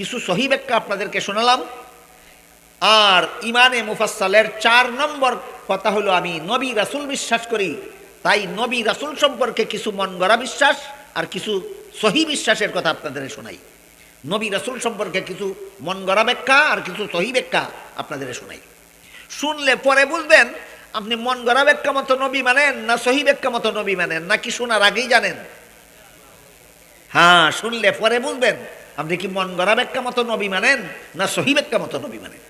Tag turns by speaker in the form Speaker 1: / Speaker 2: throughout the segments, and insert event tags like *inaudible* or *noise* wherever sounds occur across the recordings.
Speaker 1: কিছু সহি ব্যাখ্যা আপনাদেরকে শোনালাম। আর ইমানে মুফাসালের চার নম্বর কথা হলো, আমি নবী রাসুল বিশ্বাস করি, তাই নবী রাসুল সম্পর্কে কিছু মন গড়া বিশ্বাস আর কিছু সহি বিশ্বাসের কথা আপনাদের শোনাই। নবী রাসুল সম্পর্কে কিছু মন গড়া ব্যাখ্যা আর কিছু সহি ব্যাখ্যা আপনাদের শোনাই। শুনলে পরে বুঝবেন, আপনি মন গড়া ব্যাখ্যা মতো নবী মানেন না সহি ব্যাখ্যা মতো নবী মানেন, নাকি শোনার আগেই জানেন? হ্যাঁ শুনলে পরে বুঝবেন। আপনি কি মন গড়া ব্যাখ্যা মতো নবী মানেন? না সহি ব্যাখ্যা মতো নবী মানেন?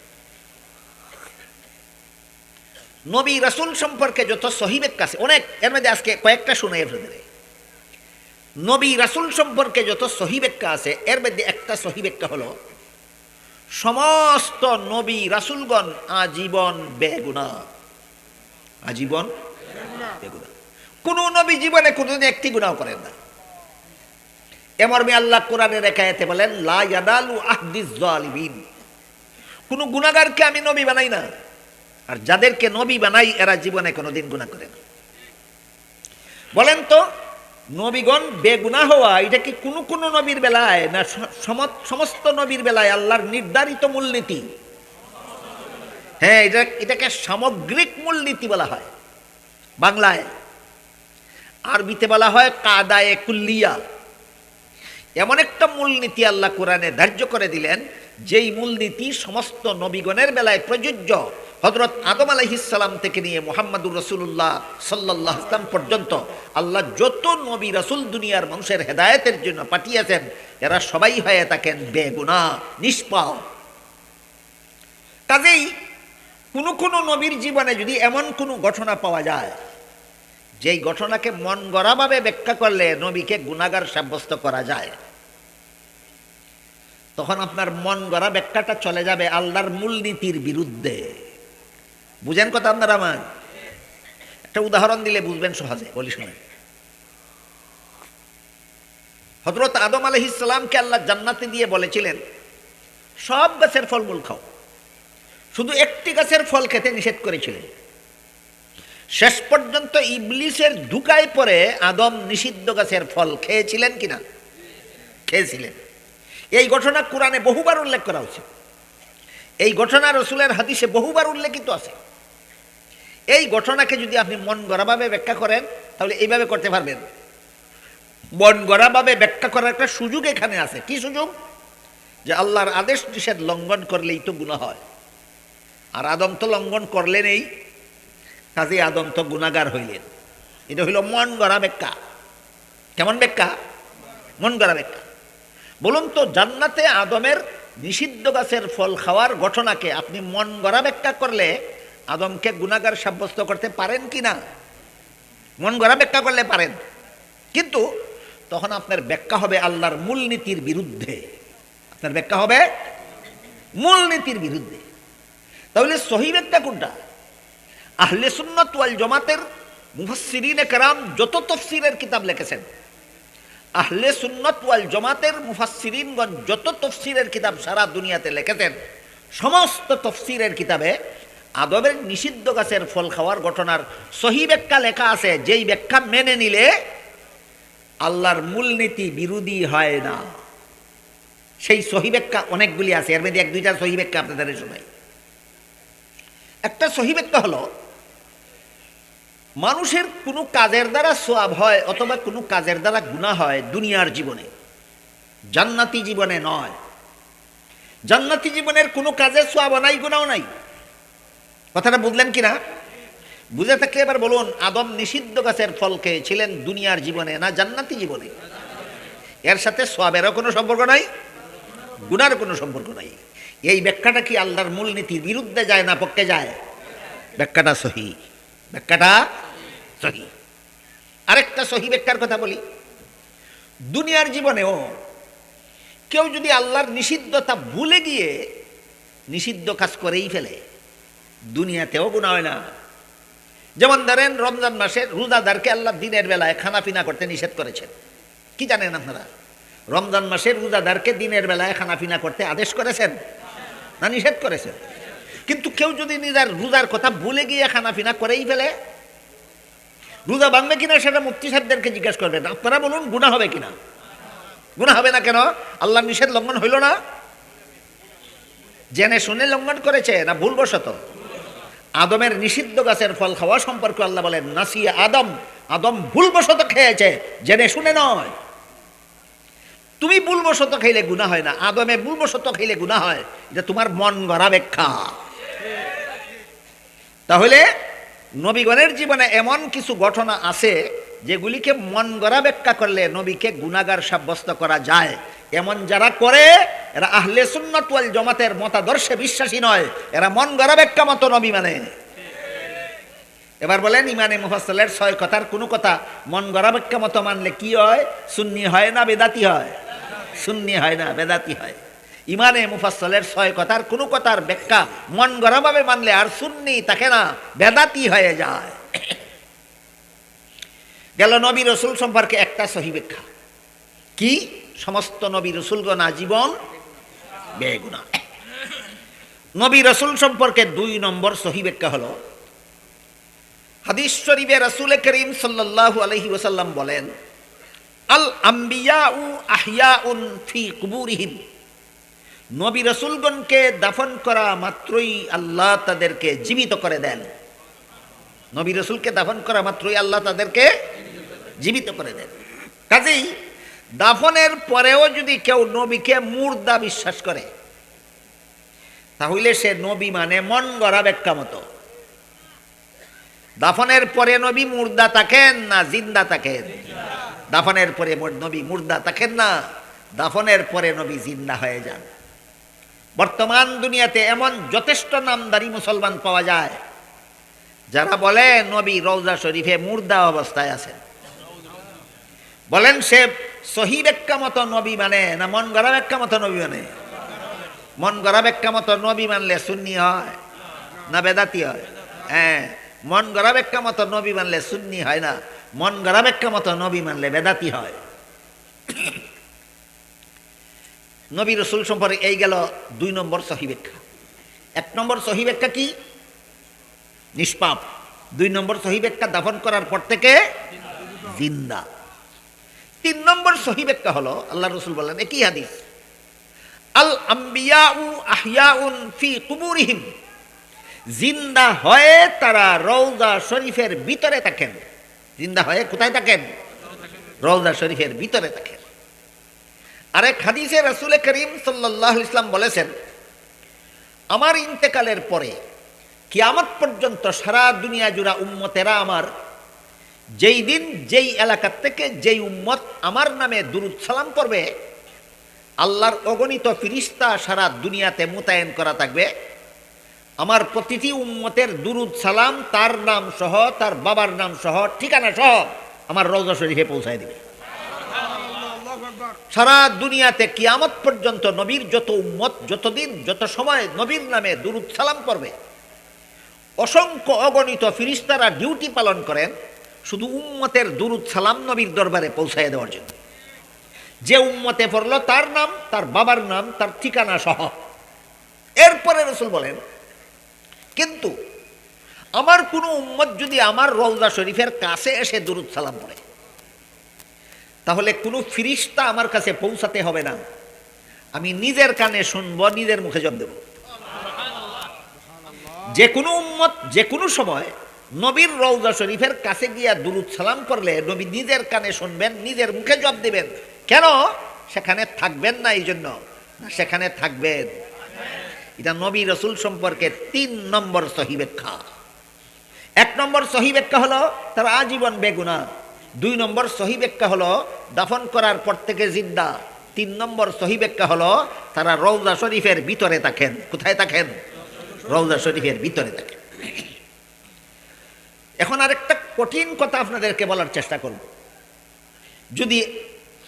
Speaker 1: নবী রাসুল সম্পর্কে যত সহি ব্যাখ্যা আছে, অনেক, এর মধ্যে আজকে কয়েকটা শুনে আপনাদের নবী রাসুল সম্পর্কে যত সহি ব্যাখ্যা আছে, এর মধ্যে একটা সহি ব্যাখ্যা হলো, সমস্ত নবী রাসুলগণ আজীবন বেগুনা। আজীবন বেগুনা। কোন নবী জীবনে কোনোদিন একটি গুণাও করেন না। এমর্মে আল্লাহ কোরআনের একায়াতে বলেন, লা ইয়াদালু আহদিস কোন গুণাগারকে আমি নবী বানাই না। আর যাদেরকে নবী বানাই, এরা জীবনে কোনোদিন গুণা করে না। বলেন তো, নবীগণ বেগুনা হওয়া, এটা কি কোনো কোনো নবীর বেলায় না সম- সমস্ত নবীর বেলায় আল্লাহর নির্ধারিত মূলনীতি? হ্যাঁ এটা, এটাকে সামগ্রিক মূলনীতি বলা হয়। বাংলায় আরবিতে বলা হয় কাদায়ে কুল্লিয়া। এমন একটা মূলনীতি আল্লাহ কোরআনে ধার্য করে দিলেন, যেই মূলনীতি সমস্ত নবীগণের বেলায় প্রযোজ্য। হজরত আদম আলাইহিসাল্লাম থেকে নিয়ে মোহাম্মদুর রসুল্লাহ সাল্লাহ ইসলাম পর্যন্ত আল্লাহ যত নবী রসুল দুনিয়ার মানুষের হেদায়তের জন্য পাঠিয়েছেন, এরা সবাই হয়ে থাকেন বেগুনা, নিষ্পাপ। কাজেই কোনো কোনো নবীর জীবনে যদি এমন কোনো ঘটনা পাওয়া যায় যেই ঘটনাকে মন গড়াভাবে ব্যাখ্যা করলে নবীকে গুণাগার সাব্যস্ত করা যায়। তখন আপনার মন গড়া ব্যাখ্যাটা চলে যাবে আল্লাহর মূলনীতির বিরুদ্ধে। বুঝেন কথা আপনারা আমার? একটা উদাহরণ দিলে বুঝবেন সহজে, বলি শুনে। হজরত আদম আলহ ইসলামকে আল্লাহ জান্নাতে দিয়ে বলেছিলেন, সব গাছের ফলমূল খাও। শুধু একটি গাছের ফল খেতে নিষেধ করেছিলেন। শেষ পর্যন্ত ইবলিসের ধুকায় পরে আদম নিষিদ্ধ গাছের ফল খেয়েছিলেন কিনা? খেয়েছিলেন। এই ঘটনা কোরআনে বহুবার উল্লেখ করা হচ্ছে এই ঘটনা রসুলের হাদিসে বহুবার উল্লেখিত আছে। এই ঘটনাকে যদি আপনি মন গড়াভাবে ব্যাখ্যা করেন, তাহলে এইভাবে করতে পারবেন। মন গড়াভাবে ব্যাখ্যা করার একটা সুযোগ এখানে আছে। কি সুযোগ? যে আল্লাহর আদেশ নিষেধ লঙ্ঘন করলেই তো গুণা হয়। আর আদম তো লঙ্ঘন করলেন কাজে আদম তো গুণাগার হইলেন। এটা হইল মন গড়া ব্যাখ্যা। কেমন ব্যাখ্যা? মন গড়া ব্যাখ্যা। বলুন তো, জান্নাতে আদমের নিষিদ্ধ গাছের ফল খাওয়ার ঘটনাকে আপনি মন গড়া ব্যাখ্যা করলে আদমকে গুণাগার সাব্যস্ত করতে পারেন কি না? মন গড়া ব্যাখ্যা করলে পারেন। কিন্তু তখন আপনার ব্যাখ্যা হবে আল্লাহর মূলনীতির বিরুদ্ধে। আপনার ব্যাখ্যা হবে মূলনীতির বিরুদ্ধে। তাহলে সহি ব্যাখ্যা কোনটা? আহলে সুন্নত ওয়াল জমাতের মুফাসসিরিনে কেরাম যত তফসিরের কিতাব লিখেছেন, আহলে সুন্নত ওয়াল জমাতের মুফাসসিরিনগণ যত তফসিরের কিতাব সারা দুনিয়াতে লিখেছেন, সমস্ত তফসিরের কিতাবে আদবের নিষিদ্ধ গাছের ফল খাওয়ার ঘটনার সহি ব্যাখ্যা লেখা আছে, যেই ব্যাখ্যা মেনে নিলে আল্লাহর মূলনীতি বিরোধী হয় না। সেই সহি ব্যাখ্যা অনেকগুলি আছে, এর মধ্যে এক দুইটা সহি ব্যাখ্যা আপনাদের শোনাই। একটা সহি ব্যাখ্যা হলো মানুষের কোনো কাজের দ্বারা সোয়াব হয় অথবা কোনো কাজের দ্বারা গুণা হয় দুনিয়ার জীবনে। জান্নাতি জীবনে নয়। জান্নাতি জীবনের কোনো কাজের সোয়াব নাই গুণাও নাই। কথাটা বুঝলেন কিনা? বুঝে থাকলে এবার বলুন, আদম নিষিদ্ধ গাছের ফল খেয়েছিলেন দুনিয়ার জীবনে না জান্নাতি জীবনে? এর সাথে সোয়াবেরও কোনো সম্পর্ক নাই গুনার কোনো সম্পর্ক নাই। এই ব্যাখ্যাটা কি আল্লাহর মূলনীতির বিরুদ্ধে যায় না পক্ষে যায়? ব্যাখ্যাটা সহি। ব্যাখ্যাটা সহি। আরেকটা সহি ব্যাখ্যার কথা বলি। দুনিয়ার জীবনেও কেউ যদি আল্লাহর নিষিদ্ধতা ভুলে গিয়ে নিষিদ্ধ কাজ করেই ফেলে, দুনিয়াতেও গুণা হয় না। যেমন ধরেন, রমজান মাসে রোজাদারকে আল্লাহ দিনের বেলায় খানা পিনা করতে নিষেধ করেছেন। কি জানেন আপনারা? রমজান মাসে রোজাদারকে দিনের বেলায় খানা পিনা করতে আদেশ করেছেন? না নিষেধ করেছেন? কিন্তু কেউ যদি নিজের রোজার কথা ভুলে গিয়ে খানা পিনা করেই ফেলে রোজা ভাঙবে কিনা সেটা মুক্তি সাহেবদেরকে জিজ্ঞেস করবেন আপনারা বলুন গুণা হবে কিনা? গুণা হবে না কেন? আল্লাহর নিষেধ লঙ্ঘন হইল না? জেনে শুনে লঙ্ঘন করেছে না ভুলবশত? আদমের নিষিদ্ধ গাছের ফল খাওয়া সম্পর্কে আল্লাহ বলেন, নাসিয়া আদম আদম ভুলবশত খেয়েছে। জেনে শুনে নয়। তুমি ভুলবশত খাইলে গুণা হয় না, আদমে ভুলবশত খাইলে গুণা হয়। এটা তোমার মন গড়া ব্যাখ্যা তাহলে নবীগণের জীবনে এমন কিছু ঘটনা আছে যেগুলিকে মন গড়া ব্যাখ্যা করলে নবীকে গুণাগার সাব্যস্ত করা যায়। এমন যারা করে, এরা আহলে সুন্নাত ওয়াল জমাতের মতাদর্শে বিশ্বাসী নয়। এরা মন গড়া ব্যাখ্যা মতো নবী মানে। এবার বলেন, ইমানে মুফাসলের ছয় কথার কোনো কথা মন গড়া ব্যাখ্যা মতো মানলে কি হয়? সুন্নি হয় না বেদাতি হয়? সুন্নি হয় না বেদাতি হয়। ইমানে মুফাসলের ছয় কথার কোনো কথার ব্যাখ্যা মন গড়াভাবে মানলে আর সুন্নি তাকে না, বেদাতি হয়ে যায়। গেল নবী রসুল সম্পর্কে একটা সহি ব্যাখ্যা। কি? সমস্ত নবী রসুলগণ আজীবন বেগুনা। নবী রসুল সম্পর্কে দুই নম্বর সহি ব্যাখ্যা হলো, হাদিস শরীফে রাসূল করিম সাল্লাল্লাহু আলাইহি ওয়াসাল্লাম বলেন আল আম্বিয়া উ আহিয়া উন ফি কুবুরিহিম। নবী রসুলগণকে দাফন করা মাত্রই আল্লাহ তাদেরকে জীবিত করে দেন। নবী রসুলকে দাফন করা মাত্রই আল্লাহ তাদেরকে জীবিত করে দেন। কাজেই দাফনের পরেও যদি কেউ নবীকে মুর্দা বিশ্বাস করে, তাহলে সে নবী মানে মন গড়া ব্যাখ্যা মতো। দাফনের পরে নবী মুর্দা থাকেন না জিন্দা থাকেন? দাফনের পরে নবী মুর্দা থাকেন না? দাফনের পরে নবী জিন্দা হয়ে যান। বর্তমান দুনিয়াতে এমন যথেষ্ট নামদারি মুসলমান পাওয়া যায়, যারা বলে নবী রৌজা শরীফে মুর্দা অবস্থায় আছেন। বলেন, সে সহি মতো নবী মানে না মন গড়া ব্যাখ্যা মতো নবী মানে? মন গড়া ব্যাখ্যা মতো নবী মানলে সুন্নি হয় না বেদাতি হয়? হ্যাঁ মন গড়া ব্যাখ্যা মতো নবী মানলে সুন্নি হয় না, মন গড়া ব্যাখ্যা মতো নবী মানলে বেদাতি হয়। নবী রসুল সম্পর্কে এই গেল দুই নম্বর সহি ব্যাখ্যা। এক নম্বর সহি ব্যাখ্যা কি? নিষ্পাপ। দুই নম্বর সহি ব্যাখ্যা দাফন করার পর থেকে জিন্দা। তিন নম্বর সহি ব্যাখ্যা হলো, আল্লাহ রসুল বললেন, একই হাদিস। আল আম্বিয়াউ আহিয়াউন ফি কুবুরিহিম। জিন্দা হয়ে তারা রৌজা শরীফের ভিতরে থাকেন। জিন্দা হয়ে কোথায় থাকেন? রৌজা শরীফের ভিতরে থাকেন। আরেক হাদিসে রাসুল করিম সাল্লাহ ইসলাম বলেছেন, আমার ইন্তেকালের পরে কিয়ামত পর্যন্ত সারা দুনিয়া জুড়া উম্মতেরা আমার, যেই দিন যেই এলাকার থেকে যেই উম্মত আমার নামে দুরুদ সালাম করবে আল্লাহর অগণিত ফিরিস্তা সারা দুনিয়াতে মোতায়েন করা থাকবে। আমার প্রতিটি উম্মতের দুরুদ সালাম তার নাম সহ, তার বাবার নাম সহ, ঠিকানা সহ আমার রৌজা শরীফে পৌঁছায় দেবে। সারা দুনিয়াতে কিয়ামত পর্যন্ত নবীর যত উম্মত, যতদিন, যত সময় নবীর নামে দুরুদ সালাম করবে অসংখ্য অগণিত ফিরিস্তারা ডিউটি পালন করেন শুধু উম্মতের দুরুদ সালাম নবীর দরবারে পৌঁছায় দেওয়ার জন্য। যে উম্মতে পড়ল তার নাম, তার বাবার নাম, তার ঠিকানা সহ। এরপরে রসুল বলেন, কিন্তু আমার কোনো উম্মত যদি আমার রৌজা শরীফের কাছে এসে দুরুদ সালাম পড়ে তাহলে কোনো ফিরিস্তা আমার কাছে পৌঁছাতে হবে না। আমি নিজের কানে শুনব, নিজের মুখে জব দেব। যে কোনো উম্মত, যে কোনো সময় নবীর রৌজা শরীফের কাছে গিয়া দুরুদ সালাম করলে নবী নিজের কানে শুনবেন, নিজের মুখে জব দেবেন। কেন? সেখানে থাকবেন না এই জন্য। সেখানে থাকবেন। এটা নবী রসুল সম্পর্কে তিন নম্বর সহিবেক্ষা। এক নম্বর সহিবেক্ষা হলো তার আজীবন বেগুনা দুই নম্বর সহি ব্যাখ্যা হলো দাফন করার পর থেকে জিন্দা। তিন নম্বর সহি ব্যাখ্যা হলো তারা রৌজা শরীফের ভিতরে থাকেন। কোথায় থাকেন? রৌজা শরীফের ভিতরে থাকেন। এখন আরেকটা কঠিন কথা আপনাদেরকে বলার চেষ্টা করব। যদি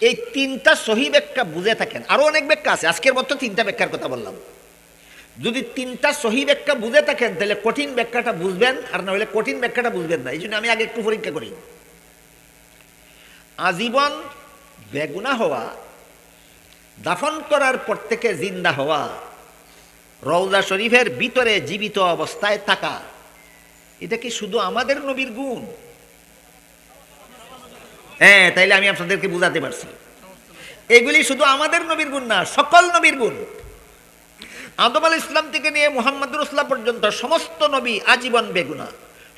Speaker 1: এই তিনটা সহি ব্যাখ্যা বুঝে থাকেন, আরও অনেক ব্যাখ্যা আছে, আজকের মতো তিনটা ব্যাখ্যার কথা বললাম। যদি তিনটা সহি ব্যাখ্যা বুঝে থাকেন, তাহলে কঠিন ব্যাখ্যাটা বুঝবেন, আর না হলে কঠিন ব্যাখ্যাটা বুঝবেন না। এই জন্য আমি আগে একটু পরীক্ষা করি। আজীবন বেগুনা হওয়া, দাফন করার পর থেকে জিন্দা হওয়া রৌজা শরীফের ভিতরে জীবিত অবস্থায় থাকা, এটা কি শুধু আমাদের নবীর গুণ? হ্যাঁ তাইলে আমি আপনাদেরকে বুঝাতে পারছি। এগুলি শুধু আমাদের নবীর গুণ না, সকল নবীর গুণ। আদম আল ইসলাম থেকে নিয়ে মুহাম্মদুর রসুল্লাহ পর্যন্ত সমস্ত নবী আজীবন বেগুনা,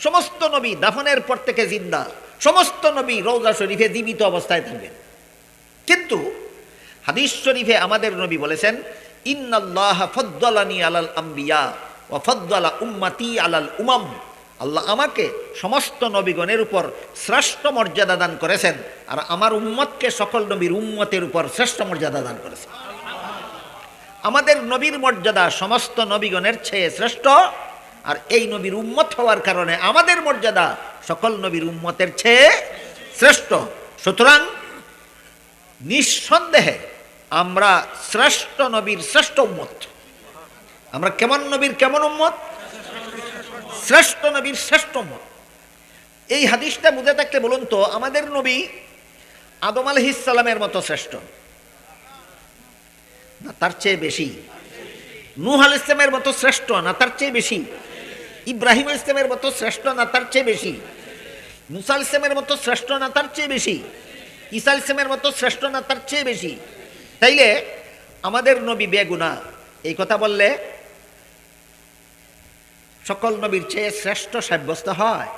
Speaker 1: সমস্ত নবী দাফনের পর থেকে জিন্দা। সমস্ত নবী রৌজা শরীফে জীবিত অবস্থায় থাকবেন। কিন্তু হাদিস শরীফে আমাদের নবী বলেছেন, ইন্নাল্লাহ ফদ্দালানি আলাল আম্বিয়া ও ফদ্দালা উম্মাতি আলাল উমাম। আল্লাহ আমাকে সমস্ত নবীগণের উপর শ্রেষ্ঠ মর্যাদা দান করেছেন আর আমার উম্মতকে সকল নবীর উম্মতের উপর শ্রেষ্ঠ মর্যাদা দান করেছেন। আমাদের নবীর মর্যাদা সমস্ত নবীগণের চেয়ে শ্রেষ্ঠ আর এই নবীর উম্মত হওয়ার কারণে আমাদের মর্যাদা সকল নবীর উম্মতের চেয়ে শ্রেষ্ঠ। সুতরাং নিঃসন্দেহে আমরা শ্রেষ্ঠ নবীর শ্রেষ্ঠ উম্মত। আমরা কেমন নবীর কেমন উম্মত? শ্রেষ্ঠ নবীর শ্রেষ্ঠ উম্মত। এই হাদিসটা বুঝে থাকলে বলুন তো, আমাদের নবী আদম আলহিসাল্লামের মতো শ্রেষ্ঠ। না, তার চেয়ে বেশি। নূহ আল ইসলামের মতো শ্রেষ্ঠ না, তার চেয়ে বেশি। ইব্রাহিম ইসলামের মতো শ্রেষ্ঠ না তার চেয়ে বেশি। মুসা আল ইসলামের মতো শ্রেষ্ঠ না তার চেয়ে বেশি। ঈসা ইসলামের মতো শ্রেষ্ঠ না তার চেয়ে বেশি। তাইলে আমাদের নবী বেগুনা, এই কথা বললে সকল নবীর চেয়ে শ্রেষ্ঠ সাব্যস্ত হয়।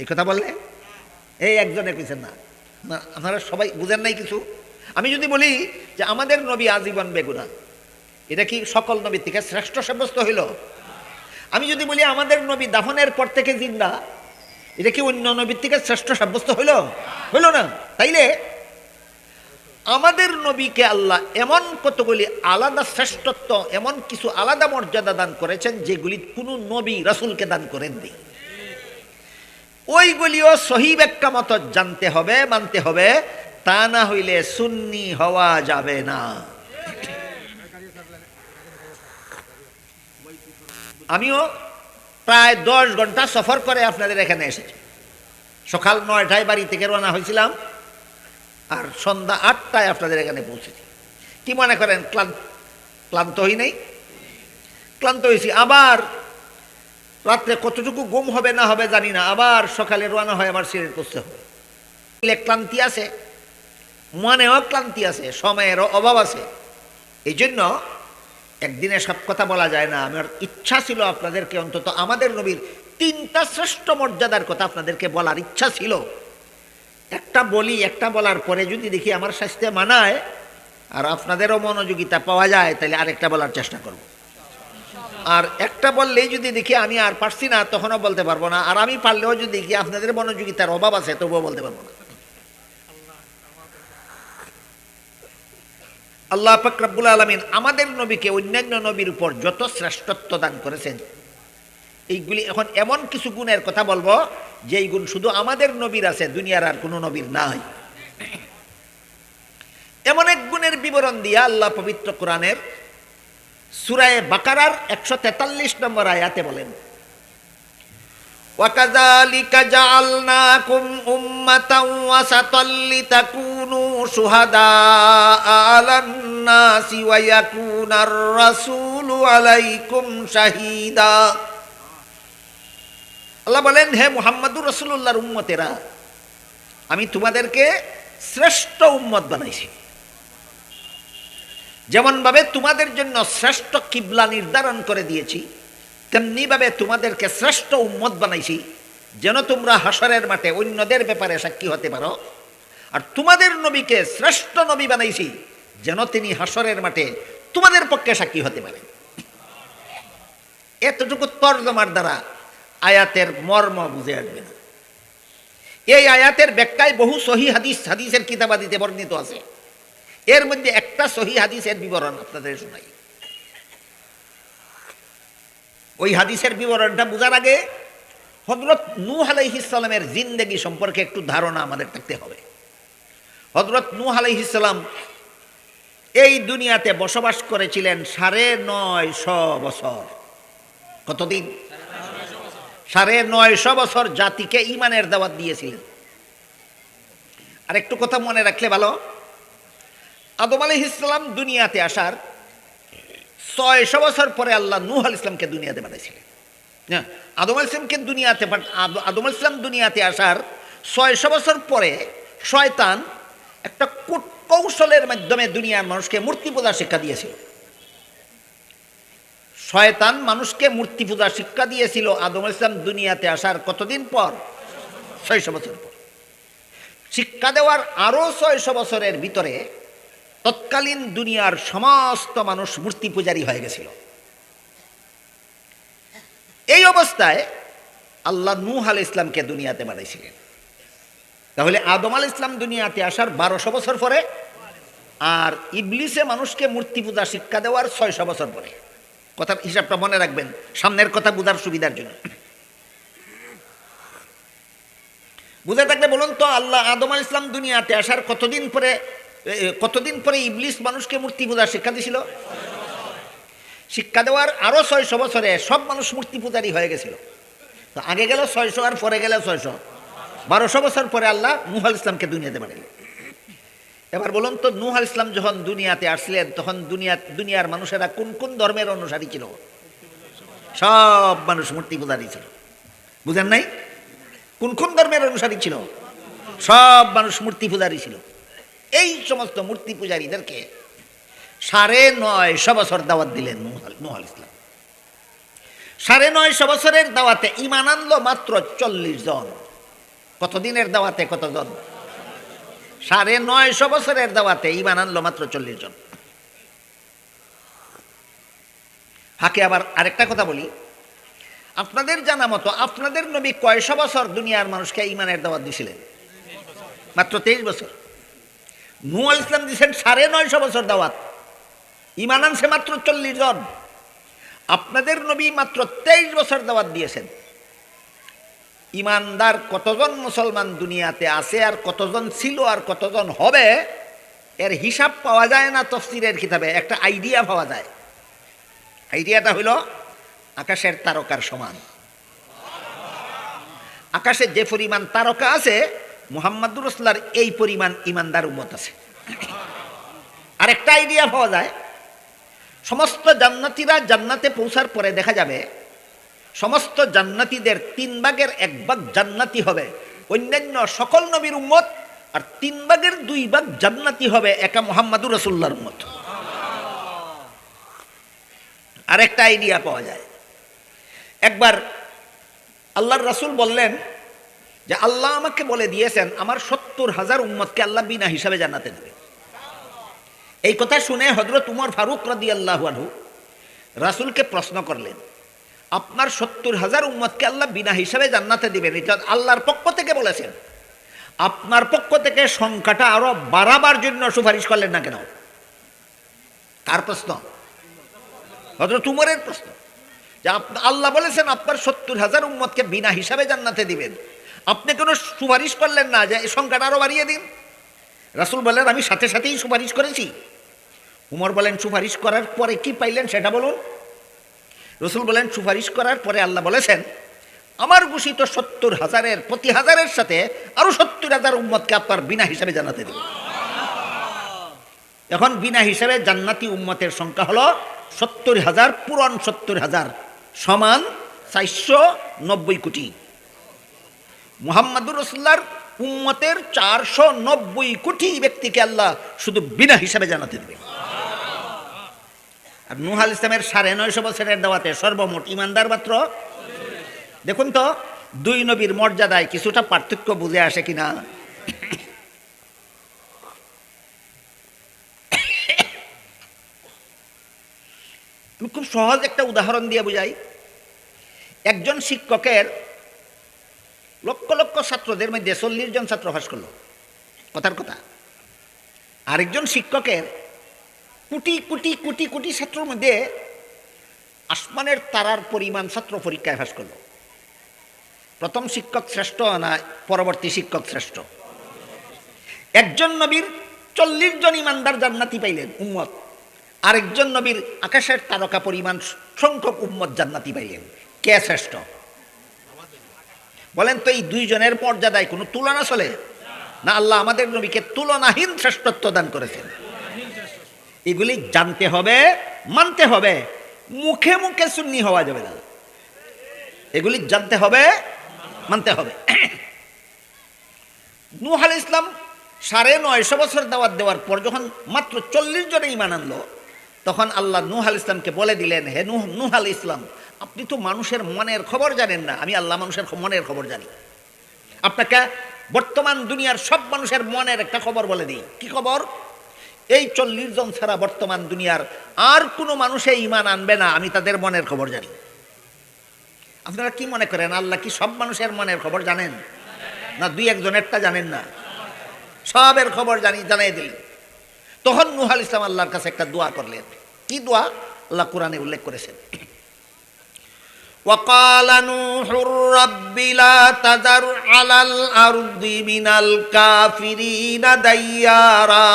Speaker 1: এই কথা বললে? এই একজনে কইছেন না না, আপনারা সবাই বুঝেন নাই কিছু। আমি যদি বলি যে আমাদের নবী আজীবন বেগুনা, এটা কি সকল নবীর থেকে শ্রেষ্ঠ সাব্যস্ত হইল? আমি যদি বলি আমাদের নবী দাফনের পর থেকে জিন্দা, এটা কি অন্য নবীর থেকে শ্রেষ্ঠ সাব্যস্ত হইল? হইল না। তাইলে আমাদের নবীকে আল্লাহ এমন কতগুলি আলাদা শ্রেষ্ঠত্ব, এমন কিছু আলাদা মর্যাদা দান করেছেন যেগুলি কোনো নবী রাসূলকে দান করেননি। ওইগুলিও সহি ব্যাখ্যা মতো জানতে হবে, মানতে হবে। তা না হইলে সুন্নি হওয়া যাবে না। আমিও প্রায় দশ ঘণ্টা সফর করে আপনাদের এখানে এসেছি। সকাল নয়টায় বাড়ি থেকে রওনা হয়েছিলাম আর সন্ধ্যা আটটায় আপনাদের এখানে পৌঁছেছি। কি মনে করেন, ক্লান্ত ক্লান্ত হই নাই? ক্লান্ত হয়েছি। আবার রাত্রে কতটুকু গুম হবে না হবে জানি না। আবার সকালে রওনা হয় আবার সিলেট করতে হবে ক্লান্তি আছে, মনেও ক্লান্তি আছে, সময়েরও অভাব আছে। এই জন্য একদিনে সব কথা বলা যায় না। আমার ইচ্ছা ছিল আপনাদেরকে অন্তত, আমাদের নবীর তিনটা শ্রেষ্ঠ মর্যাদার কথা আপনাদেরকে বলার ইচ্ছা ছিল। একটা বলি, একটা বলার পরে যদি দেখি আমার স্বাস্থ্যে মানায় আর আপনাদেরও মনোযোগিতা পাওয়া যায়, তাহলে আরেকটা বলার চেষ্টা করব। আর একটা বললেই যদি দেখি আমি আর পারছি না, তখনও বলতে পারব না। আর আমি পারলেও যদি দেখি আপনাদের মনোযোগিতার অভাব আছে, তবুও বলতে পারব না। আল্লাহ ফকরাবুল আলমিন আমাদের নবীকে অন্যান্য নবীর উপর যত শ্রেষ্ঠত্ব দান করেছেন এইগুলি এখন এমন কিছু গুণের কথা বলবো যেই গুণ শুধু আমাদের নবীর আছে দুনিয়ার আর কোনো নবীর নাই এমন এক গুণের বিবরণ দিয়া আল্লাহ পবিত্র কোরআনের সুরায় বাকারার একশো তেতাল্লিশ নম্বর আয়াতে বলেন وكذلك جعلناكم أمة وسطا لتكونوا شهداء على الناس ويكون الرسول عليكم شهيدا আল্লাহ বলেন হে মুহাম্মাদুর রসুল্লাহর উম্মতেরা আমি তোমাদেরকে শ্রেষ্ঠ উম্মত বানাইছি যেমনভাবে তোমাদের জন্য শ্রেষ্ঠ কিবলা নির্ধারণ করে দিয়েছি তেমনিভাবে তোমাদেরকে শ্রেষ্ঠ উম্মত বানাইছি যেন তোমরা হাসরের মাঠে অন্যদের ব্যাপারে সাক্ষী হতে পারো আর তোমাদের নবীকে শ্রেষ্ঠ নবী বানাইছি, যেন তিনি হাসরের মাঠে তোমাদের পক্ষে সাক্ষী হতে পারেন এতটুকু তর্জমার দ্বারা আয়াতের মর্ম বুঝে আসবে না। এই আয়াতের ব্যাখ্যায় বহু সহি হাদিস, হাদিসের কিতাবাদিতে বর্ণিত আছে। এর মধ্যে একটা সহি হাদিসের বিবরণ আপনাদের শোনাই। ওই হাদিসের বিবরণটা বোঝার আগে হজরত নূহ আলাইহিসালামের জিন্দেগি সম্পর্কে একটু ধারণা আমাদের থাকতে হবে। হজরত নূহ আলাইহিসাল্লাম এই দুনিয়াতে বসবাস করেছিলেন সাড়ে নয়শ বছর। কতদিন? সাড়ে নয়শ বছর জাতিকে ইমানের দাওয়াত দিয়েছিলেন। আর একটু কথা মনে রাখলে ভালো। আদম আলী ইসলাম দুনিয়াতে আসার ছয়শো বছর পরে আল্লাহ নূহ আল ইসলামকে দুনিয়াতে পাঠাইছিলেন। হ্যাঁ আদম আল ইসলামকে দুনিয়াতে আদ- আদম আল ইসলাম দুনিয়াতে আসার ছয়শো বছর পরে শয়তান একটা কূট কৌশলের মাধ্যমে দুনিয়ার মানুষকে মূর্তি পূজার শিক্ষা দিয়েছিল। শয়তান মানুষকে মূর্তি পূজা শিক্ষা দিয়েছিল আদম ইসলাম দুনিয়াতে আসার কতদিন পর? ছয়শো বছর পর। শিক্ষা দেওয়ার আরও ছয়শো বছরের ভিতরে তৎকালীন দুনিয়ার সমস্ত মানুষ মূর্তি পূজারী হয়ে গেছিল। এই অবস্থায় আল্লাহ নূহ আল ইসলামকে দুনিয়াতে বানাইছিলেন তাহলে আদম আল ইসলাম দুনিয়াতে আসার বারোশো বছর পরে আর ইবলিসে মানুষকে মূর্তি পূজা শিক্ষা দেওয়ার ছয়শো বছর পরে। কথা হিসাবটা মনে রাখবেন, সামনের কথা বোঝার সুবিধার জন্য। বুঝে থাকলে বলুন তো, আল্লাহ আদম আল ইসলাম দুনিয়াতে আসার কতদিন পরে কতদিন পরে ইবলিস মানুষকে মূর্তি পূজা শিক্ষা দিছিল? শিক্ষা দেওয়ার আরও ছয়শো বছরে সব মানুষ মূর্তি পূজারী হয়ে গেছিল। আগে গেল ছয়শো, আর পরে গেল ছয়শো। বারোশো বছর পরে আল্লাহ নুহ আল ইসলামকে দুনিয়াতে পাঠালেন এবার বলুন তো, নুহ আল ইসলাম যখন দুনিয়াতে আসলেন, তখন দুনিয়া দুনিয়ার মানুষেরা কোন কোন ধর্মের অনুসারী ছিল? সব মানুষ মূর্তি পূজারী ছিল। বুঝেন নাই? কোন কোন ধর্মের অনুসারী ছিল? সব মানুষ মূর্তি পূজারী ছিল। এই সমস্ত মূর্তি পূজারীদেরকে সাড়ে নয়শো বছর দাওয়াত দিলেন নূহ আল- ইসলাম। সাড়ে নয়শো বছরের দাওয়াতে ইমান আনলো মাত্র চল্লিশ জন। কতদিনের দাওয়াতে, কতজন? সাড়ে নয়শো বছরের দাওয়াতে ইমান আনলো মাত্র চল্লিশ জন। হাকে আবার আরেকটা কথা বলি। আপনাদের জানা মতো আপনাদের নবী কয়শো বছর দুনিয়ার মানুষকে ইমানের দাওয়াত দিছিলেন? মাত্র তেইশ বছর। নূ ইসলাম দিয়েছেন সাড়ে নয়শো বছর দাওয়াত। ইমান আনছে মাত্র চল্লিশ জন। আপনাদের নবী মাত্র তেইশ বছর দাওয়াত দিয়েছেন। ইমানদার কতজন মুসলমান দুনিয়াতে আছে আর কতজন ছিল আর কতজন হবে, এর হিসাব পাওয়া যায় না তফসিরের কিতাবে, একটা আইডিয়া পাওয়া যায়। আইডিয়াটা হইল আকাশের তারকার সমান। আকাশে যে পরিমাণ তারকা আছে, মুহাম্মাদুর রসুল্লার এই পরিমাণ ইমানদার উম্মত আছে। আরেকটা আইডিয়া পাওয়া যায়, সমস্ত জান্নাতিরা জান্নাতে পৌঁছার পরে দেখা যাবে সমস্ত জান্নাতীদের তিন ভাগের এক ভাগ জান্নাতি হবে। অন্যান্য সকল নবীর উম্মত আর তিন ভাগের দুই ভাগ জান্নাতি হবে একা মোহাম্মদুর রসুল্লার উম্মত। আরেকটা আইডিয়া পাওয়া যায়। একবার আল্লাহর রাসূল বললেন যে, আল্লাহ আমাকে বলে দিয়েছেন, আমার সত্তর হাজার উম্মতকে আল্লাহ বিনা হিসাবে জানাতে দেবে এই কথা শুনে হজরত উমর ফারুক রাদি আল্লাহ রাসুলকে প্রশ্ন করলেন আপনার সত্তর হাজার উম্মতকে আল্লাহ বিনা হিসাবে জান্নাতে দিবেন। এটা আল্লাহর পক্ষ থেকে বলেছেন। আপনার পক্ষ থেকে সংখ্যাটা আরও বাড়াবার জন্য সুপারিশ করলেন না কেন? কার প্রশ্ন? হজরত উমরের প্রশ্ন। যে আল্লাহ বলেছেন, আপনার সত্তর হাজার উম্মতকে বিনা হিসাবে জান্নাতে দিবেন। আপনি কোনো সুপারিশ করলেন না যে এই সংখ্যাটা আরও বাড়িয়ে দিন? রাসুল বলেন, আমি সাথে সাথেই সুপারিশ করেছি। উমর বলেন, সুপারিশ করার পরে কি পাইলেন সেটা বলুন। রসুল বলেন, সুপারিশ করার পরে আল্লাহ বলেছেন, আমার ঘোষিত সত্তর হাজারের প্রতি হাজারের সাথে আরও সত্তর হাজার উম্মতকে আপনার বিনা হিসাবে জানাতে দেব এখন বিনা হিসাবে জান্নাতি উম্মতের সংখ্যা হলো সত্তর হাজার পুরন সত্তর হাজার সমান চারশো নব্বই কোটি। মুহাম্মাদুর রসুল্লার উম্মতের চারশো নব্বই কোটি ব্যক্তিকে আল্লাহ শুধু বিনা হিসাবে জানাতে দেবে আর নুহাল ইসলামের সাড়ে নয়শো বছরের দাওয়াতে সর্বমোট ইমানদার মাত্র? দেখুন তো, দুই নবীর মর্যাদায় কিছুটা পার্থক্য বুঝে আসে কিনা? খুব সহজ একটা উদাহরণ দিয়ে বুঝাই। একজন শিক্ষকের লক্ষ লক্ষ ছাত্রদের মধ্যে চল্লিশ জন ছাত্র পাস করল। কথার কথা। আরেকজন শিক্ষকের কোটি কোটি কোটি কোটি ছাত্রের মধ্যে আসমানের তারার পরিমাণ ছাত্র পরীক্ষায় পাস করল। প্রথম শিক্ষক শ্রেষ্ঠ না পরবর্তী শিক্ষক শ্রেষ্ঠ? একজন নবীর চল্লিশ জন ইমানদার জান্নাতি পাইলেন, উম্মত। আরেকজন নবীর আকাশের তারকা পরিমাণ সংখ্যক উম্মত জান্নাতি পাইলেন, কে শ্রেষ্ঠ? বলেন তো এই দুইজনের মর্যাদায় কোনো তুলনা চলে? না আল্লাহ আমাদের নবীকে তুলনাহীন শ্রেষ্ঠত্ব দান করেছেন। এগুলি জানতে হবে, মানতে হবে। মুখে মুখে সুন্নি হওয়া যাবে না। এগুলি জানতে হবে, মানতে হবে। *clears throat* নূহ আলাইহিস ইসলাম সাড়ে নয়শো বছর দাওয়াত দেওয়ার পর যখন মাত্র চল্লিশ জনে ইমান আনলো, তখন আল্লাহ নুহ আল ইসলামকে বলে দিলেন, হে নুহ নুহ আল ইসলাম আপনি তো মানুষের মনের খবর জানেন না। আমি আল্লাহ মানুষের মনের খবর জানি। আপনাকে বর্তমান দুনিয়ার সব মানুষের মনের একটা খবর বলে দিই। কি খবর? এই চল্লিশ জন ছাড়া বর্তমান দুনিয়ার আর কোনো মানুষে ইমান আনবে না আমি তাদের মনের খবর জানি আপনারা কি মনে করেন আল্লাহ কি সব মানুষের মনের খবর জানেন না দুই একজনেরটা জানেন না সবের খবর জানি জানাই দিলেন তখন নুহাল ইসলাম আল্লাহর কাছে একটা দোয়া করলেন কি দোয়া আল্লাহ কোরআনে উল্লেখ করেছেন وقال نوح رب لا تذر على الأرض من الكافرين ديارا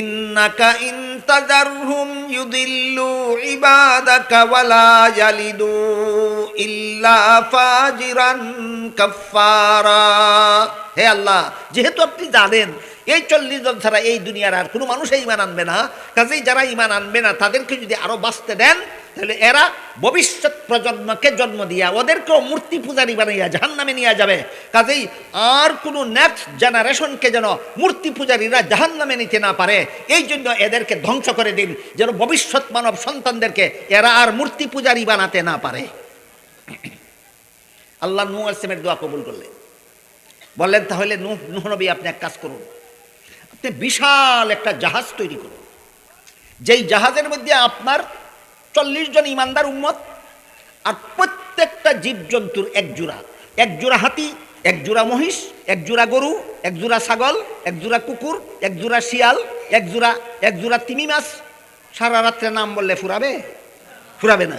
Speaker 1: ইন্নাকা ইনতাজারহুম ইউদিল্লু ইবাদাকা ওয়ালা ইয়ালিদু ইল্লা ফাজিরান কাফফারা। হে আল্লাহ যেহেতু আপনি জানেন এই চল্লিশ জন ছাড়া এই দুনিয়ার আর কোনো মানুষই ইমান আনবে না। কাজেই যারা ইমান আনবে না, তাদেরকে যদি আরও বাঁচতে দেন, তাহলে এরা ভবিষ্যৎ প্রজন্মকে জন্ম দিয়া ওদেরকেও মূর্তি পূজারি বানাইয়া জাহান নামে নিয়ে যাবে। কাজেই আর কোনো নেক্সট জেনারেশনকে যেন মূর্তি পূজারীরা জাহান নামে নিতে না পারে, এই জন্য এদেরকে ধ্বংস করে দিন, যেন ভবিষ্যৎ মানব সন্তানদেরকে এরা আর মূর্তি পূজারি বানাতে না পারে। আল্লাহ নু আসলামের দোয়া কবুল করলেন। বললেন, তাহলে নূহ নবী আপনি এক কাজ করুন। বিশাল একটা জাহাজ তৈরি করুন যেই জাহাজের মধ্যে আপনার চল্লিশ জন ইমানদার উম্মত আর প্রত্যেকটা জীবজন্তুর এক জোড়া। এক জোড়া হাতি, এক জোড়া মহিষ, এক জোড়া গরু, এক জোড়া ছাগল, এক জোড়া কুকুর, এক জোড়া শিয়াল, এক জোড়া এক জোড়া তিমি মাছ। সারা রাত্রে নাম বললে ফুরাবে? ফুরাবে না।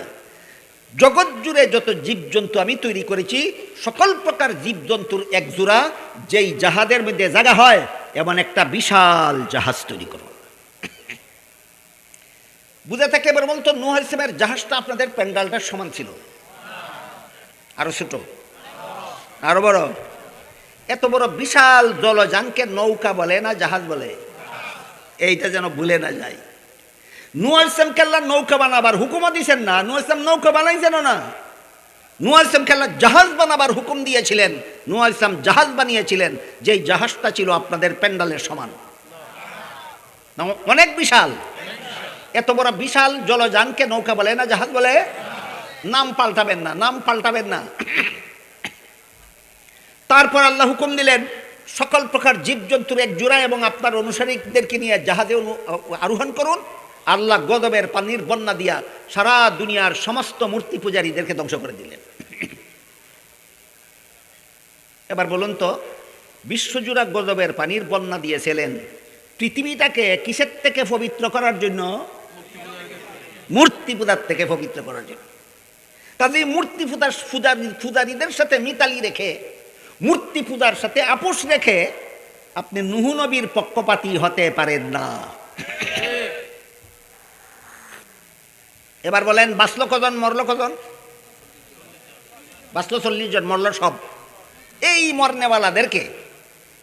Speaker 1: জগৎ জুড়ে যত জীবজন্তু আমি তৈরি করেছি, সকল প্রকার জীবজন্তুর এক জোড়া যেই জাহাজের মধ্যে জায়গা হয় এমন একটা বিশাল জাহাজ তৈরি করো বুঝে থাকে এবার বলতো নুহ ইসলামের জাহাজটা আপনাদের প্যান্ডালটার সমান ছিল। আরও ছোট। আরও বড়। এত বড় বিশাল জলযানকে নৌকা বলে না জাহাজ বলে? এইটা যেন ভুলে না যায়। নুয়ার ইসলাম নৌকা বানাবার হুকুমও দিয়েছেন না। নুয়ার ইসলাম নৌকা বানাইছেন না। নুয়ার ইসলাম কেল্লা জাহাজ বানাবার হুকুম দিয়েছিলেন। নুয়ার ইসলাম জাহাজ বানিয়েছিলেন, যেই জাহাজটা ছিল আপনাদের প্যান্ডালের সমান। অনেক বিশাল। এত বড় বিশাল জলযানকে নৌকা বলে না, জাহাজ বলে? নাম পাল্টাবেন না, নাম পাল্টাবেন না। তারপর আল্লাহ হুকুম দিলেন, সকল প্রকার জীবজন্তুর এক জোড়া এবং আপনার অনুসারীদেরকে নিয়ে জাহাজে আরোহণ করুন। আল্লাহ গদবের পানির বন্যা দিয়া সারা দুনিয়ার সমস্ত মূর্তি পূজারীদেরকে ধ্বংস করে দিলেন। এবার বলুন তো, বিশ্বজুড়া গজবের পানির বন্যা দিয়েছিলেন। পৃথিবীটাকে কিসের থেকে পবিত্র করার জন্য? মূর্তি পূজার থেকে পবিত্র করার জন্য। কাজে মূর্তি পূজার পূজারী পূজারীদের সাথে মিতালি রেখে, মূর্তি পূজার সাথে আপোষ রেখে আপনি নুহু নবীর পক্ষপাতী হতে পারেন না। এবার বলেন, বাঁচলো কজন, মরলো কজন? বাঁচলো চল্লিশ জন, মরলো সব। এই মরনেওয়ালাদেরকে।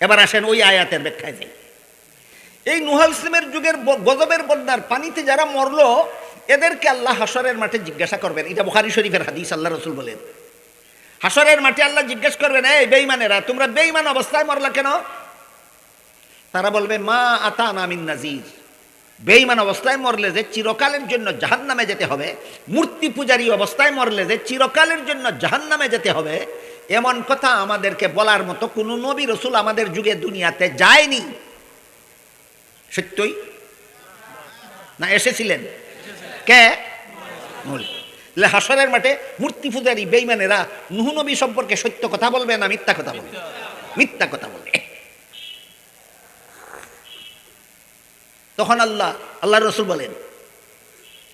Speaker 1: এবার আসেন ওই আয়াতের ব্যাখ্যায় যাই। এই নুহাল ইসলামের যুগের গজবের বন্যার পানিতে যারা মরলো, এদেরকে আল্লাহ হাসরের মাঠে জিজ্ঞাসা করবেন। এটা বুখারি শরীফের হাদিস, আল্লাহ রসুল বলেন। হাসরের মাঠে আল্লাহ জিজ্ঞেস করবেন, এই বেইমানেরা তোমরা বেইমান অবস্থায় মরলা কেন? তারা বলবে, মা আতা নামিন নাজির বেইমান অবস্থায় মরলে যে চিরকালের জন্য জাহান নামে যেতে হবে, মূর্তি পূজারী অবস্থায় মরলে যে চিরকালের জন্য জাহান নামে যেতে হবে এমন কথা আমাদেরকে বলার মতো কোনো নবী রসুল আমাদের যুগে দুনিয়াতে যায়নি। সত্যই? না, এসেছিলেন। কে? হাসরের মাঠে মূর্তি পূজারী বেইমানেরা নুহু নবী সম্পর্কে সত্য কথা বলবে না মিথ্যা কথা বলবে? মিথ্যা কথা বলবে। তখন আল্লাহ আল্লাহ রসুল বলেন,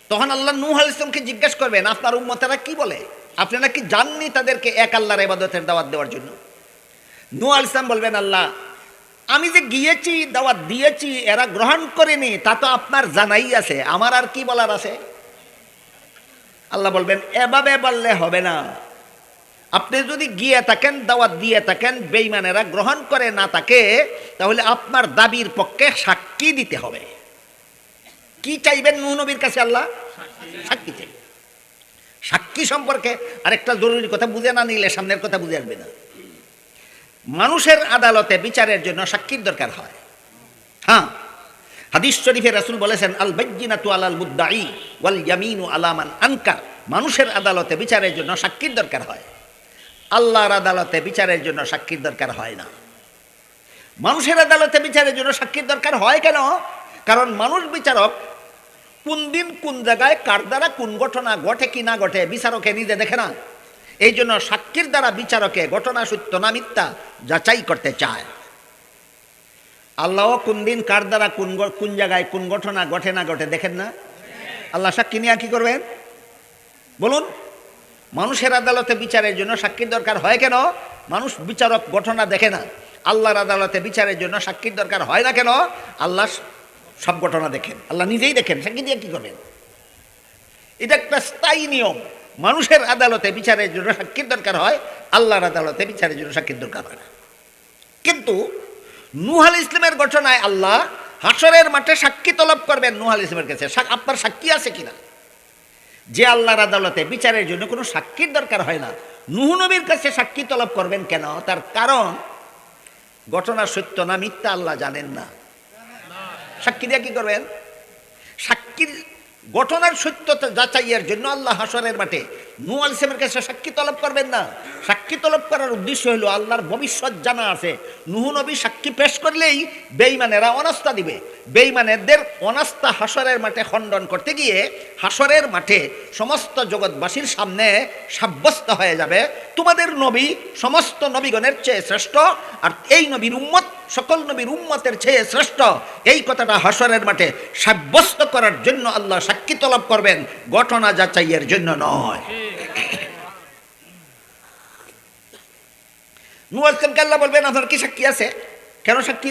Speaker 1: তখন আল্লাহ নূহ আল ইসলামকে জিজ্ঞেস করবেন, আপনার উম্মতেরা কি বলে? আপনি নাকি জাননি তাদেরকে এক আল্লাহর এবাদতের দাওয়াত দেওয়ার জন্য? নূহ আল ইসলাম বলবেন, আল্লাহ, আমি যে গিয়েছি, দাওয়াত দিয়েছি, এরা গ্রহণ করেনি, তা তো আপনার জানাই আছে, আমার আর কি বলার আছে? আল্লাহ বলবেন, এভাবে বললে হবে না। আপনি যদি গিয়ে থাকেন, দাওয়াত দিয়ে থাকেন বেইমানেরা গ্রহণ করে না থাকে, তাহলে আপনার দাবির পক্ষে সাক্ষী দিতে হবে। কি চাইবেন নূহ নবীর কাছে আল্লাহ? সাক্ষী চাই সাক্ষী সম্পর্কে আরেকটা জরুরি কথা বুঝে না নিলে সামনের কথা বুঝে আসবে না। মানুষের আদালতে বিচারের জন্য সাক্ষীর দরকার হয়। হ্যাঁ হাদিস শরীফে রাসূল বলেছেন আল বাইয়িনাতু আলাল মুদ্দাই ওয়াল ইয়ামিনু আলামান আনকার। মানুষের আদালতে বিচারের জন্য সাক্ষীর দরকার হয়। আল্লাহর আদালতে বিচারের জন্য সাক্ষীর দরকার হয় না। মানুষের আদালতে বিচারের জন্য সাক্ষীর দরকার হয় কেন? কারণ মানুষ বিচারক কোন দিন কোন জায়গায় কার দ্বারা কোন ঘটনা ঘটে কি না ঘটে বিচারকে নিজে দেখে না। এই জন্য সাক্ষীর দ্বারা বিচারকে ঘটনা সত্য না মিথ্যা যাচাই করতে চায়। আল্লাহ কোন দিন কার দ্বারা কোন কোন জায়গায় কোন ঘটনা ঘটে না ঘটে দেখেন না? আল্লাহ সাক্ষী নিয়ে কি করবেন? বলুন, মানুষের আদালতে বিচারের জন্য সাক্ষীর দরকার হয় কেন? মানুষ বিচারক ঘটনা দেখে না। আল্লাহর আদালতে বিচারের জন্য সাক্ষীর দরকার হয় না কেন? আল্লাহ সব ঘটনা দেখেন। আল্লাহ নিজেই দেখেন, সাক্ষী দিয়ে কি করবেন? এটা একটা স্থায়ী নিয়ম। মানুষের আদালতে বিচারের জন্য সাক্ষীর দরকার হয়, আল্লাহর আদালতে বিচারের জন্য সাক্ষীর দরকার হয় না। কিন্তু নুহাল ইসলামের ঘটনায় আল্লাহ হাসরের মাঠে সাক্ষী তলব করবেন নুহাল ইসলামের কাছে। আপনার সাক্ষী আছে কিনা? যে আল্লাহর আদালতে বিচারের জন্য কোনো সাক্ষীর দরকার হয় না। নুহ নবীর কাছে সাক্ষী তলব করবেন কেন? তার কারণ, ঘটনা সত্য না মিথ্যা আল্লাহ জানেন না। সাক্ষী দিয়ে কি করবেন? সাক্ষীর ঘটনার সত্যতা যাচাইয়ের জন্য আল্লাহ হাসরের মাঠে নু আলিসেমের কাছে সাক্ষী তলব করবেন না। সাক্ষী তলব করার উদ্দেশ্য হলো আল্লাহর ভবিষ্যৎ জানা আছে। নুহু নবী সাক্ষী পেশ করলেই বেইমানেরা অনাস্থা দিবে। বেইমানেরদের অনাস্থা হাসরের মাঠে খণ্ডন করতে গিয়ে হাসরের মাঠে সমস্ত জগৎবাসীর সামনে সাব্যস্ত হয়ে যাবে। তোমাদের নবী সমস্ত নবীগণের চেয়ে শ্রেষ্ঠ আর এই নবীর উম্মত, সকল নবীর উম্মতের চেয়ে শ্রেষ্ঠ। এই কথাটা হাসরের মাঠে সাব্যস্ত করার জন্য আল্লাহ সাক্ষী তলব করবেন। ঘটনা যাচাইয়ের জন্য নয়। নুয়াজকে আল্লাহ বলবেন, আপনার কি সাক্ষী আছে? কেন সাক্ষী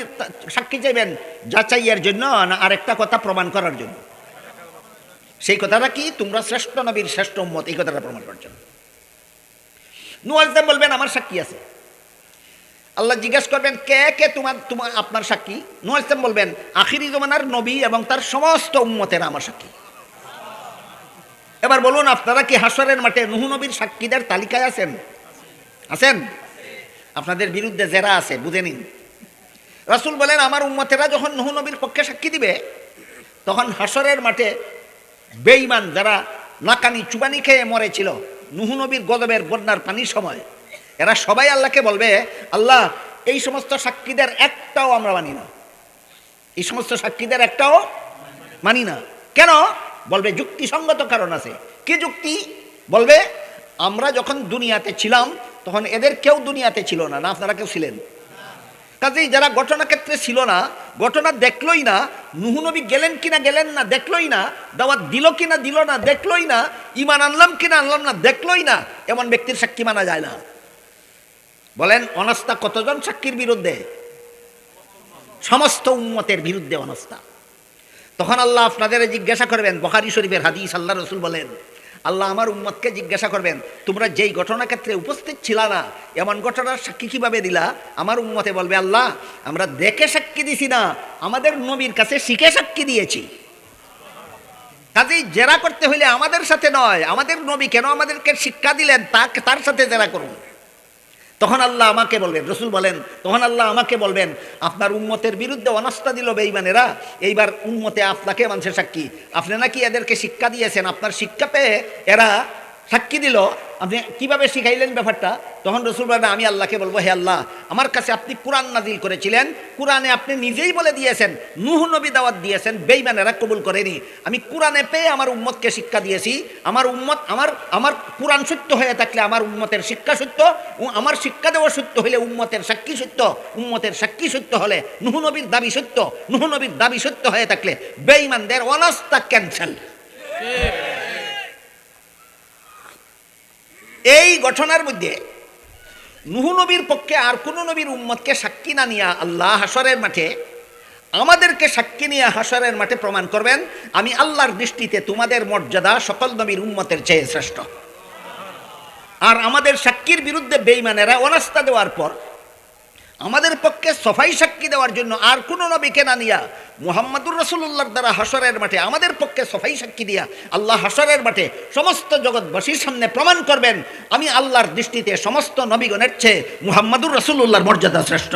Speaker 1: সাক্ষী চাইবেন যাচাইয়ের জন্য না আরেকটা কথা প্রমাণ করার জন্য? সেই কথাটা কি? তোমরা শ্রেষ্ঠ নবীর শ্রেষ্ঠ উম্মত, এই কথাটা প্রমাণ করার জন্য। নুয়াজদাম বলবেন, আমার সাক্ষী আছে। আল্লাহ জিজ্ঞেস করবেন, কে কে তোমার তোমার, আপনার সাক্ষী? ইসলাম বলবেন, আখিরি জমানার নবী এবং তার সমস্ত উম্মতের আমার সাক্ষী। এবার বলুন, আপনারা কি হাসরের মাঠে নবীর সাক্ষীদের তালিকায় আছেন? আছেন? আপনাদের বিরুদ্ধে জেরা আছে, বুঝে নিন। রাসুল বলেন, আমার উম্মতেরা যখন নবীর পক্ষে সাক্ষী দিবে, তখন হাসরের মাঠে বেঈমান যারা নাকানি চুবানি খেয়ে মরেছিল নবীর গদবের বন্যার পানির সময়, এরা সবাই আল্লাহকে বলবে, আল্লাহ, এই সমস্ত সাক্ষীদের একটাও আমরা মানি না। এই সমস্ত সাক্ষীদের একটাও মানি না। কেন? বলবে, যুক্তিসঙ্গত কারণ আছে। কি যুক্তি? বলবে, আমরা যখন দুনিয়াতে ছিলাম, তখন এদের কেউ দুনিয়াতে ছিল না। না, আপনারা কেউ ছিলেন। কাজেই যারা ঘটনা ক্ষেত্রে ছিল না, ঘটনা দেখলই না, নুহু নবী গেলেন কিনা গেলেন না, দেখলই না, দাওয়াত দিল কিনা দিল না, দেখলই না ইমান আনলাম কিনা আনলাম না, দেখলই না, এমন ব্যক্তির সাক্ষী মানা যায় না। বলেন, অনাস্থা কতজন সাক্ষীর বিরুদ্ধে? সমস্ত উম্মতের বিরুদ্ধে অনাস্থা। তখন আল্লাহ আপনাদের জিজ্ঞাসা করবেন, বখারি শরীফের হাদিস আল্লাহ রসুল বলেন, আল্লাহ আমার উম্মতকে জিজ্ঞাসা করবেন, তোমরা যেই ঘটনা ক্ষেত্রে উপস্থিত ছিল না, এমন ঘটনার সাক্ষী কীভাবে দিলা? আমার উম্মতে বলবে, আল্লাহ, আমরা দেখে সাক্ষী দিছি না, আমাদের নবীর কাছে শিখে সাক্ষী দিয়েছি। কাজেই জেরা করতে হইলে আমাদের সাথে নয়, আমাদের নবী কেন আমাদেরকে শিক্ষা দিলেন, তা তার সাথে জেরা করুন। তখন আল্লাহ আমাকে বলবেন, রসুল বলেন, তখন আল্লাহ আমাকে বলবেন, আপনার উন্মতের বিরুদ্ধে অনাস্থা দিল বেইমানেরা এইবার উন্মতে আপনাকে মানুষের সাক্ষী। আপনি নাকি এদেরকে শিক্ষা দিয়েছেন, আপনার শিক্ষা পেয়ে এরা সাক্ষী দিল, আপনি কীভাবে শিখাইলেন ব্যাপারটা? তখন রসুল বলেন আমি আল্লাহকে বলব, হে আল্লাহ, আমার কাছে আপনি কোরআন নাজিল করেছিলেন। কোরআনে আপনি নিজেই বলে দিয়েছেন, নুহ নবী দাওয়াত দিয়েছেন বেইমানেরা কবুল করেনি। আমি কোরআনে পেয়ে আমার উম্মতকে শিক্ষা দিয়েছি। আমার উম্মত, আমার আমার কোরআন সত্য হয়ে থাকলে আমার উম্মতের শিক্ষা সত্য আমার শিক্ষা দেওয়া সত্য হলে উম্মতের সাক্ষী সত্য উম্মতের সাক্ষী সত্য হলে নুহ নবীর দাবি সত্য নুহ নবীর দাবি সত্য হয়ে থাকলে বেইমানদের অনাস্থা ক্যান্সেল। এই ঘটনার মধ্যে নুহু নবীর পক্ষে আর কোনো নবীর উম্মতকে সাক্ষী না নিয়ে আল্লাহ হাসরের মাঠে, আমাদেরকে সাক্ষী নিয়ে হাসরের মাঠে প্রমাণ করবেন, আমি আল্লাহর দৃষ্টিতে তোমাদের মর্যাদা সকল নবীর উম্মতের চেয়ে শ্রেষ্ঠ। আর আমাদের সাক্ষীর বিরুদ্ধে বেইমানেরা অনাস্থা দেওয়ার পর আমাদের পক্ষে সফাই সাক্ষী দেওয়ার জন্য আর কোনো নবীকে না নিয়া মুহাম্মদুর রসুল্লাহর দ্বারা হাসরের মাঠে আমাদের পক্ষে সফাই সাক্ষী দিয়া আল্লাহ হাসরের মাঠে সমস্ত জগৎবাসীর সামনে প্রমাণ করবেন, আমি আল্লাহর দৃষ্টিতে সমস্ত নবীগণের চেয়ে মুহাম্মদুর রসুল্লাহর মর্যাদা শ্রেষ্ঠ।